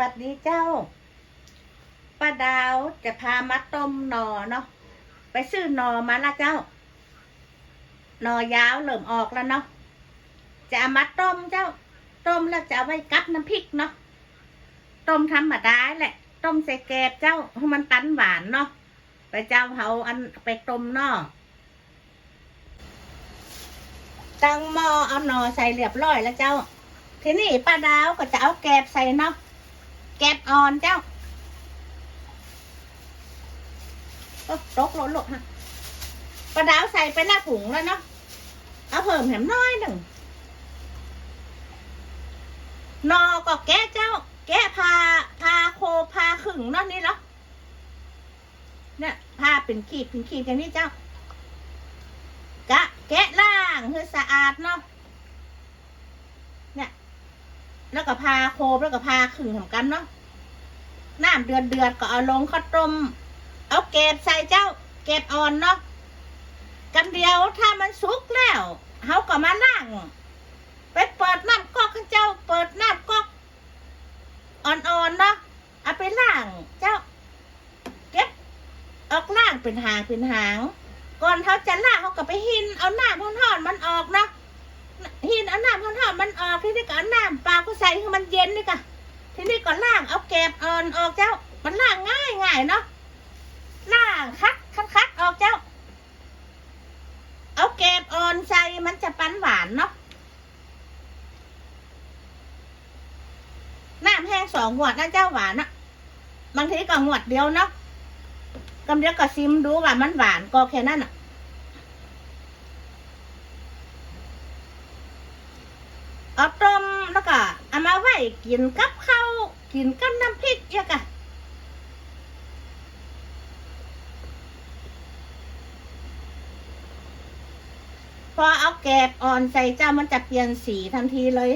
วัสดีเจ้าป้าดาวจะพามาต้มหนอเนาะไปซื้อหนอมาละเจ้าหนอยาวเริ่มออกแล้วเนาะจะเอามาต้มเจ้า ต้มแล้วจะเอาไว้กับน้ำพริกเนาะต้มธรรมดาแหละ ต้มใส่แกบเจ้าให้มันตันหวานเนาะไปเจ้าเขาอันไปต้มเนาะตั้งหม้อเอาหนอใส่เรียบร้อยแล้วเจ้า ทีนี้ป้าดาวก็จะเอาแกบใส่เนาะ แกบอ่อนเจ้าโตกหล่นหลฮะปลาดาวใส่ไปหน้าถุงแล้วเนาะเอาเพิ่มแหมน้อยหนึ่งนอก็แกะเจ้า แกะพาพาโคพาขึงนาะนี่เนาะเนี่ยพาเป็นขีดเป็นขีดอย่างนี้เจ้ากะแกะล่างให้สะอาดเนาะ แล้วก็พาโคบแล้วก็พาขึงเหมือนกันเนาะน้ำเดือดเดือดก็เอาลงข้าวต้มเอาเก็บใส่เจ้า เก็บอ่อนเนาะกันเดียวถ้ามันสุกแล้วเขาก็มาล่างไปเปิดน้ำก๊อกให้เจ้า เปิดน้ำก๊อกอ่อนๆเนาะเอาไปล่างเจ้า เก็บออกล่างเป็นหางเป็นหาง ก่อนเขาจะล่างเขาก็ไปหินเอาน้ำ มันออกที่นี่ก็น้ำปลาก็ใส่ให้มันเย็นนี่ค่ะทีนี้ก็ล่างเอาแกบอ่อนออกเจ้า มันล่างง่ายง่ายๆเนาะล่างคัดคัดคัดออกเจ้า เอาแกบอ่อนใส่มันจะปันหวานเนาะน้ำแห้งสองหวดนะเจ้าหวานอะบางทีก็หวดเดียวเนาะกำเดียวก็ซิมดูว่ามันหวานก็แค่นั้นอะเอาต้มแล้วก็เอามาไว้ กินกับข้าวกินกับน้ำพริกเยอะกะพอเอาแกบอ่อนใส่เจ้ามันจะเปลี่ยนสีทันทีเลย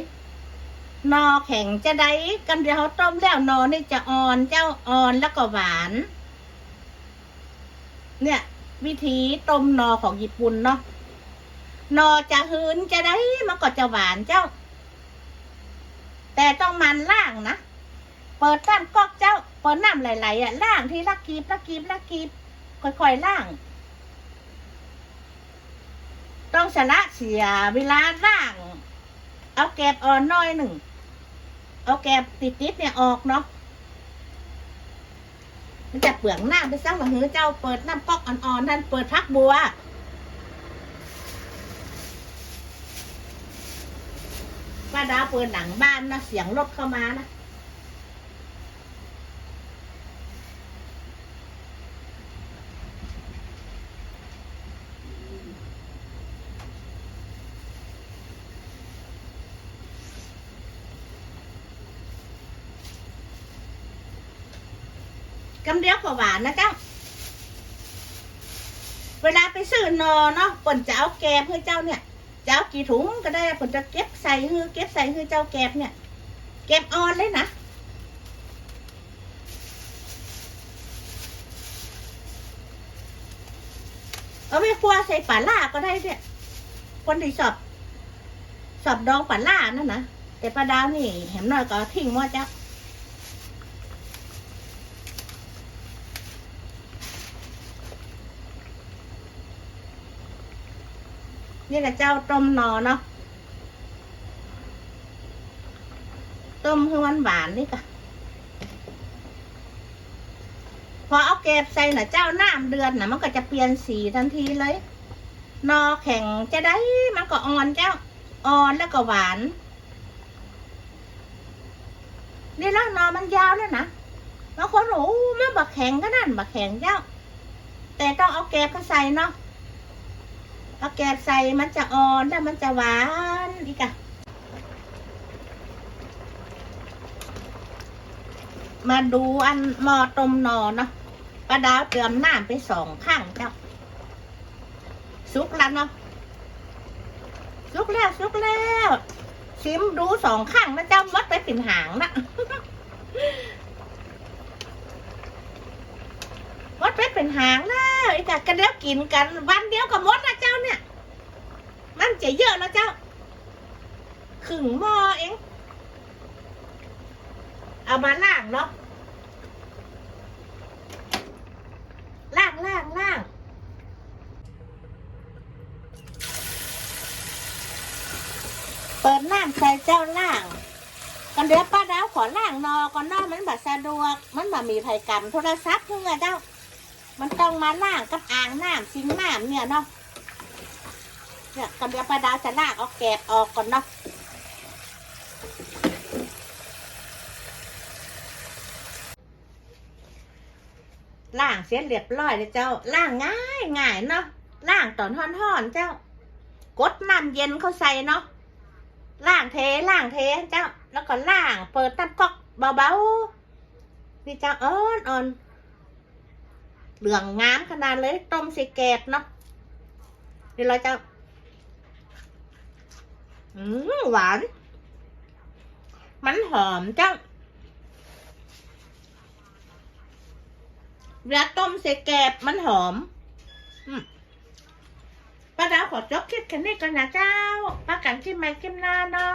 นอแข็งจะได้กันเดียวเขาต้มแล้วนอนี่จะอ่อนเจ้าอ่อนแล้วก็หวาน เนี่ย วิธีต้มนอของญี่ปุ่นเนาะนอจะหืนจะได้มันก็จะหวานเจ้า แต่ต้องมันล่างนะ เปิดน้ำก๊อกเจ้า เปิดน้ำไหลๆอะล่างที่ลักกีบลักกีบลักกีบค่อยๆล่าง ต้องชนะเสียเวลาล่าง เอาแกบอ่อนน้อยหนึ่ง เอาแกบติดๆเนี่ยออกเนาะมันจะเปลืองหน้าไปซักว่าหือเจ้าเปิดน้ำก๊อกอ่อนๆท่านเปิดพักบัว ป้า ดาวเปิดหนังบ้านนะเสียงรถเข้ามานะกำเดียวกว่าหวานนะเจ้า เวลาไปซื้อนอเนาะฝนจะเอาแกบให้เจ้าเนี่ย จะเอากี่ถุงก็ได้ฝนจะเก็บใส่ฮือเก็บใส่ฮือเจ้าแกบเนี่ยแกบออนเลยนะเอาไปคั่วใส่ป่าล่าก็ได้เนี่ยคนที่ชอบชอบดองป่าล่านั่นนะแต่ปลาดาวนี่แหมน้อยก็ทิ้งว่าเจ้า นี่แหละเจ้าต้มนอเนาะต้มให้มันหวานนี่ค่ะพอเอาแกบใส่น่ะเจ้าน้ำเดือนน่ะมันก็จะเปลี่ยนสีทันทีเลย นอแข็งจะได้มันก็อ่อนเจ้าอ่อนแล้วก็หวาน นี่แล้วนอมันยาวแล้วนะบางคนโอ้มันบักแข็งก็นั่นบักแข็งเจ้า แต่ต้องเอาแกบเข้าใส่เนาะ เอาแกบใส่มันจะอ่อนแล้วมันจะหวานอีกอะมาดูอันหม้อต้มหนอเนาะปลาดาวเตรียมน้ำไปสองข้างเจ้าสุกแล้วเนาะสุกแล้วสุกแล้วชิมดูสองข้างนะเจ้ามัดไปเป็นหางนะวัดไปเป็นหางนะ แล้วอีกอะกันเดียวกินกัน วันเดียวกับมดนะเจ้าเนี่ย มันจะเยอะแล้วเจ้าขึงหม้อเองเอามาล่างเนาะล่างล่างล่างเปิดน้ำใส่เจ้าล่างกันเดี๋ยวป้าดาวขอล่างนอก่อนนอมันบัดสะดวก มันบ่มีภัยกรรมโทรศัพท์เพื่อเจ้า มันต้องมาล่างกับอ่างน้ำซิงน้ำเนี่ยเนาะเนี่ยกันเดียวป้าดาวจะลากเอาแกบออกก่อนเนาะล่างเสียเรียบร้อยเลยเจ้าล่างง่ายง่ายเนาะล่างตอนห่อนๆเจ้ากดน้ำเย็นเข้าใส่เนาะล่างเทล่างเทเจ้า แล้วก็ล่างเปิดน้ำก๊อกเบาๆนี่เจ้าอ่อนอ่อน เหลืองงามขนาดเลยต้มใส่แกบเนาะเดี๋ยวเราจะ อืมหวาน มันหอมเจ้าเวลาต้มใส่แกบมันหอมป้าดาวขอจบคลิปแค่นี้ก่อนนะเจ้าป้ากันที่ไม่กิมหน้าเนาะ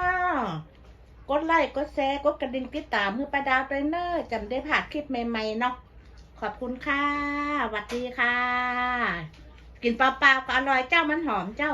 กดไลค์กดแชร์กดกระดิ่งติดตามมือป้าดาวด้วยเนอะจำได้ผ่านคลิปใหม่ๆเนาะ ขอบคุณค่ะสวัสดีค่ะ กินเปล่าๆก็อร่อยเจ้ามันหอมเจ้า